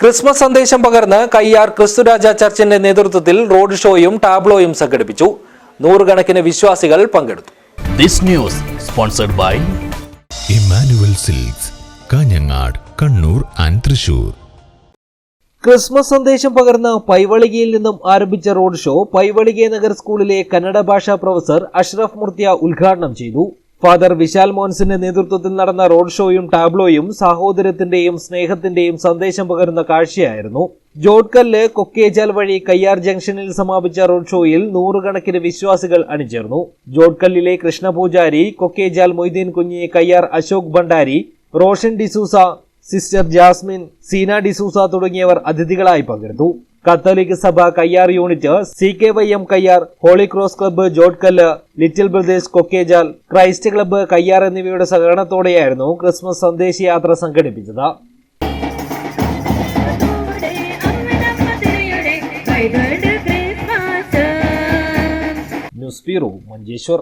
Christmas സന്ദേശം പകർന്ന് കയ്യാർ ക്രിസ്തുരാജ ചർച്ചിന്റെ നേതൃത്വത്തിൽ റോഡ് ഷോയും ടാബ്ലോയും സംഘടിപ്പിച്ചു. നൂറുകണക്കിന് വിശ്വാസികൾ പങ്കെടുത്തു. This news sponsored by Emmanuel silks Kanhangad Kannur and Thrissur. Christmas സന്ദേശം പകർന്ന് പൈവളികയിൽ നിന്നും ആരംഭിച്ച റോഡ് ഷോ പൈവളികെ നഗർ സ്കൂളിലെ കന്നഡ ഭാഷാ പ്രൊഫസർ അഷ്റഫ് മുർത്തിയ ഉദ്ഘാടനം ചെയ്തു. ഫാദർ വിശാൽ മോൻസിന്റെ നേതൃത്വത്തിൽ നടന്ന റോഡ് ഷോയും ടാബ്ലോയും സാഹോദര്യത്തിന്റെയും സ്നേഹത്തിന്റെയും സന്ദേശം പകരുന്ന കാഴ്ചയായിരുന്നു. ജോഡ്കല്ല് കൊക്കേജാൽ വഴി കയ്യാർ ജംഗ്ഷനിൽ സമാപിച്ച റോഡ് ഷോയിൽ നൂറുകണക്കിന് വിശ്വാസികൾ അണിചേർന്നു. ജോഡ്കല്ലിലെ കൃഷ്ണപൂജാരി കൊക്കേജാൽ മൊയ്തീൻ കുഞ്ഞി കയ്യാർ അശോക് ഭണ്ഡാരി റോഷൻ ഡിസൂസ സിസ്റ്റർ ജാസ്മിൻ സീന ഡിസൂസ തുടങ്ങിയവർ അതിഥികളായി പങ്കെടുത്തു. കത്തോലിക് സഭ Kayyar unit C K Y M Kayyar holy cross club Jodkal little brothers Kokkejal Christ club Kayyar എന്നിവയുടെ സഹകരണത്തോടെയായിരുന്നു ക്രിസ്മസ് സന്ദേശയാത്ര സംഘടിപ്പിച്ചത്. News bureau Manjeshwar.